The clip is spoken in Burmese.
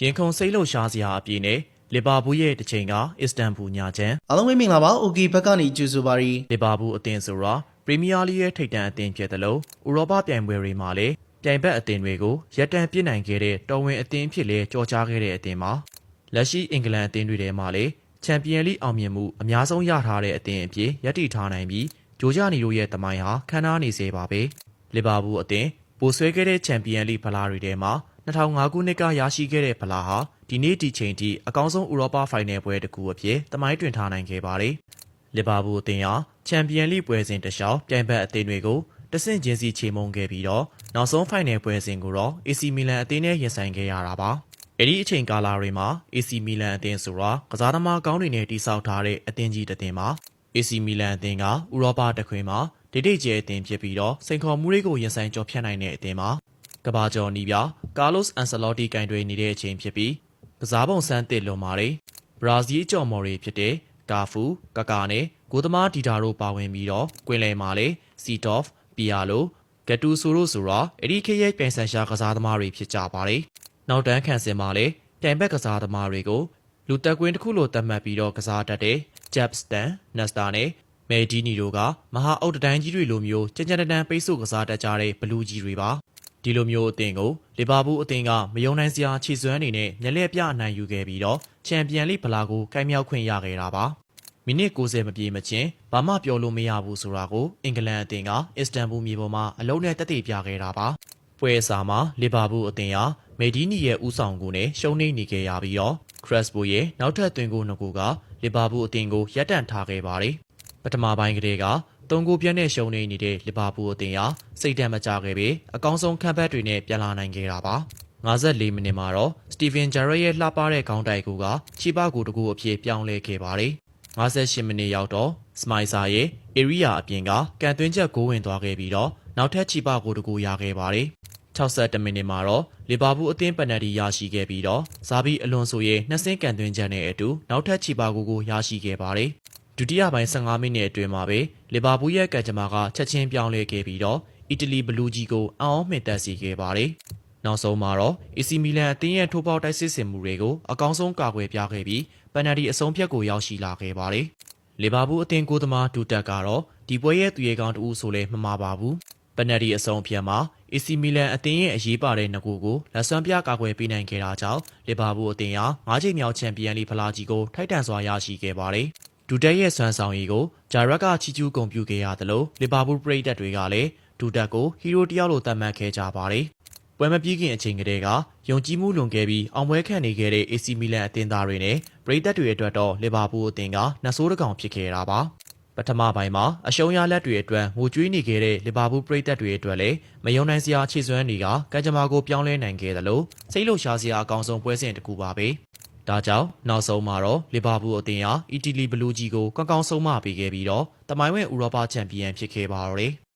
ရင်ခုန်စိတ်လှုပ်ရှားစရာအပြည့်နဲ့လီဗာပူးရဲ့တစ်ချိန်ကအစ္စတန်ဘူလ်ညာချန်အားလုံးပဲမင်္ဂလာပါ။ OK ဘက်ကနေကြိုဆိုပါရီလီဗာပူးအသင်းဆိုတာပရီးမီးယားလိရဲ့ထိပ်တန်းအသင်းဖြစ်တယ်လို့ဥရောပပြိုင်ပွဲတွေမှာလည်းပြိုင်ဘက်အသင်းတွေကိုရပ်တန့်ပြစ်နိုင်ခဲ့တဲ့တော်ဝင်အသင်းဖြစ်လဲကြော်ကြားခဲ့တဲ့အသင်းမှာလက်ရှိအင်္ဂလန်အသင်းတွေထဲမှာလည်းချန်ပီယံလိအောင်မြင်မှုအများဆုံးရထားတဲ့အသင်းအဖြစ်ရပ်တည်ထားနိုင်ပြီးဂျိုဂျာနီတို့ရဲ့တမိုင်းဟာခမ်းနားနေစေပါပဲလီဗာပူးအသင်းပိုဆွဲခဲ့တဲ့ချန်ပီယံလိဖလားတွေထဲမှာ 2005ခုနှစ်ကရရှိခဲ့တဲ့ဖလားဟာဒီနေ့ဒီချိန်ထိအကောင်းဆုံးဥရောပဖိုင်နယ်ပွဲတစ်ခုအဖြစ်တမိုင်းတွင်ထားနိုင်ခဲ့ပါတယ်။လီဗာပူးအသင်းဟာချန်ပီယံလိပွဲစဉ်တစ်လျှောက်ပြိုင်ဘက်အသင်းတွေကိုတဆင့်ချင်းစီချေမှုန်းခဲ့ပြီးတော့နောက်ဆုံးဖိုင်နယ်ပွဲစဉ်ကိုတော့ AC မီလန်အသင်းနဲ့ရင်ဆိုင်ခဲ့ရတာပါ။အဲ့ဒီအချိန်ကာလတွေမှာ AC မီလန်အသင်းဆိုတာကစားသမားကောင်းတွေနဲ့တိစောက်ထားတဲ့အသင်းကြီးတစ်သင်းပါ AC မီလန်အသင်းကဥရောပတခွင်မှာဒိတ်ဒိတ်ကျဲအသင်းဖြစ်ပြီးတော့စိန်ခေါ်မှုတွေကိုရင်ဆိုင်ကျော်ဖြတ်နိုင်တဲ့အသင်းပါ ကဘာကျော်နီးပြကာလော့စ်အန်ဆယ်လော်တီကင်တွယ်နေတဲ့အချိန်ဖြစ်ပြီးကစားပုံစံတစ်လွန်ပါတယ်ဘရာဇီးအကြော်မော်တွေဖြစ်တဲ့ကာဖူကကာနဲ့ကိုသမားဒီတာတို့ပါဝင်ပြီးတော့ကွင်လယ်မှာလေစီတော့ဖ်ပီယာလိုဂတူဆိုတို့ဆိုတော့အဲ့ဒီခေတ်ရဲ့ပြိုင်ဆိုင်ရှာကစားသမားတွေဖြစ်ကြပါတယ်နောက်တန်းခံစင်မှာလေပြိုင်ဘက်ကစားသမားတွေကိုလူတက်ကွင်းတစ်ခုလိုသတ်မှတ်ပြီးတော့ကစားတတ်တဲ့ဂျက်စတန်နက်စတာနဲ့မယ်ဒီနီတို့ကမဟာအုတ်တတိုင်းကြီးတွေလိုမျိုးကြံ့ကြံ့တန်းပိတ်ဆို့ကစားတတ်ကြတဲ့ဘလူးကြီးတွေပါ ဒီလိုမျိုးအသင်းကိုလီဗာပူးအသင်းကမယုံနိုင်စရာခြေစွမ်းအနေနဲ့မျက်လက်ပြအနိုင်ယူခဲ့ပြီးတော့ချန်ပီယံလိဖလားကိုကိုင်းမြောက်ခွင့်ရခဲ့တာပါမိနစ်90မပြည့်မချင်းဘာမှပြောလို့မရဘူးဆိုတာကိုအင်္ဂလန်အသင်းကအစ္စတန်ဘူလ်မြေပေါ်မှာအလုံးနဲ့တက်တည်ပြခဲ့တာပါပွဲအစားမှာလီဗာပူးအသင်းဟာမေဒီနီရဲ့ဥဆောင်ကူနဲ့ရှုံးနိမ့်နေခဲ့ရပြီးတော့ခရက်စဘိုရဲ့နောက်ထပ်သွင်းကိုနှစ်ခုကလီဗာပူးအသင်းကိုရပ်တန့်ထားခဲ့ပါတယ်ပထမပိုင်းကတည်းက သုံးကိုပြတ်နဲ့ရှုံးနေနေတဲ့လီဗာပူးအသင်းဟာစိတ်ဓာတ်မကျခဲ့ပေအကောင်းဆုံးခံဘက်တွေနဲ့ပြန်လာနိုင်ခဲ့တာပါ54မိနစ်မှာတော့စတီဗင်ဂျာရက်ရဲ့လှပတဲ့ခေါင်းတိုက်ကူကချီပကူတကူအဖြစ်ပြောင်းလဲခဲ့ပါတယ်58မိနစ်ရောက်တော့စမိုင်ဆာရဲ့အေရီးယာအပြင်ကကန်သွင်းချက်ကိုဝင်သွားခဲ့ပြီးတော့နောက်ထပ်ချီပကူတကူရခဲ့ပါတယ်62မိနစ်မှာတော့လီဗာပူးအသင်းပန်နယ်တီရရှိခဲ့ပြီးတော့ဇာဘီအလွန်ဆိုရဲ့နှစ်ဆင်းကန်သွင်းချက်နဲ့အတူနောက်ထပ်ချီပါကူကိုရရှိခဲ့ပါတယ် ဒုတိယပိုင်း15မိနစ်အတွင်းမှာပဲလီဗာပူးရဲ့ကံကြမ္မာကချက်ချင်းပြောင်းလဲခဲ့ပြီးတော့အီတလီဘလူးကြီးကိုအံ့ဩမှင်သက်စေခဲ့ပါတယ်နောက်ဆုံးမှာတော့ AC မီလန်အသင်းရဲ့ထိုးပေါက်တိုက်စစ်ဆင်မှုတွေကိုအကောင်းဆုံးကာကွယ်ပြခဲ့ပြီးပန်နယ်တီအဆုံးဖြတ်ကိုရောက်ရှိလာခဲ့ပါတယ်လီဗာပူးအသင်းကိုသမားဒူတက်ကတော့ဒီပွဲရဲ့သူရဲကောင်းတူဆိုလဲမမှားပါဘူးပန်နယ်တီအဆုံးဖြတ်မှာ AC မီလန်အသင်းရဲ့အရေးပါတဲ့ငကူကိုလက်စွမ်းပြကာကွယ်ပေးနိုင်ခဲ့တာကြောင့်လီဗာပူးအသင်းဟာ၅ချိန်မြောက်ချန်ပီယံလိဖလားကြီးကိုထိုက်တန်စွာရရှိခဲ့ပါတယ်။ ဒူတက်ရဲ့ဆွမ်းဆောင်ရည်ကိုဂျာရက်ကချီကျူးဂုဏ်ပြုခဲ့ရသလိုလီဗာပူးပရိသတ်တွေကလည်းဒူတက်ကိုဟီးရိုးတယောက်လိုသတ်မှတ်ခဲ့ကြပါတယ်။ပွဲမပြီးခင်အချိန်ကတည်းကယုံကြည်မှုလွန်ခဲ့ပြီးအောင်ပွဲခံနေခဲ့တဲ့ AC မီလန်အသင်းသားတွေနဲ့ပရိသတ်တွေအတွက်တော့လီဗာပူးအသင်းကနှဆိုးတကောင်ဖြစ်ခဲ့တာပါ။ပထမပိုင်းမှာအရှုံးရလက်တွေအတွက်ငိုကြွေးနေခဲ့တဲ့လီဗာပူးပရိသတ်တွေအတွက်လည်းမယုံနိုင်စရာခြေစွမ်းတွေကကံကြမ္မာကိုပြောင်းလဲနိုင်ခဲ့တယ်လို့စိတ်လှုပ်ရှားစရာအကောင်းဆုံးပွဲစဉ်တစ်ခုပါပဲ။ ဒါကြောင့်နောက်ဆုံးမှာတော့လီဗာပူးအသင်းဟာအီတလီဘလူးကြီးကိုကောင်းကောင်းဆုံးမပေးခဲ့ပြီးတော့တမိုင်းဝင်ဥရောပချန်ပီယံဖြစ်ခဲ့ပါတော့တယ်။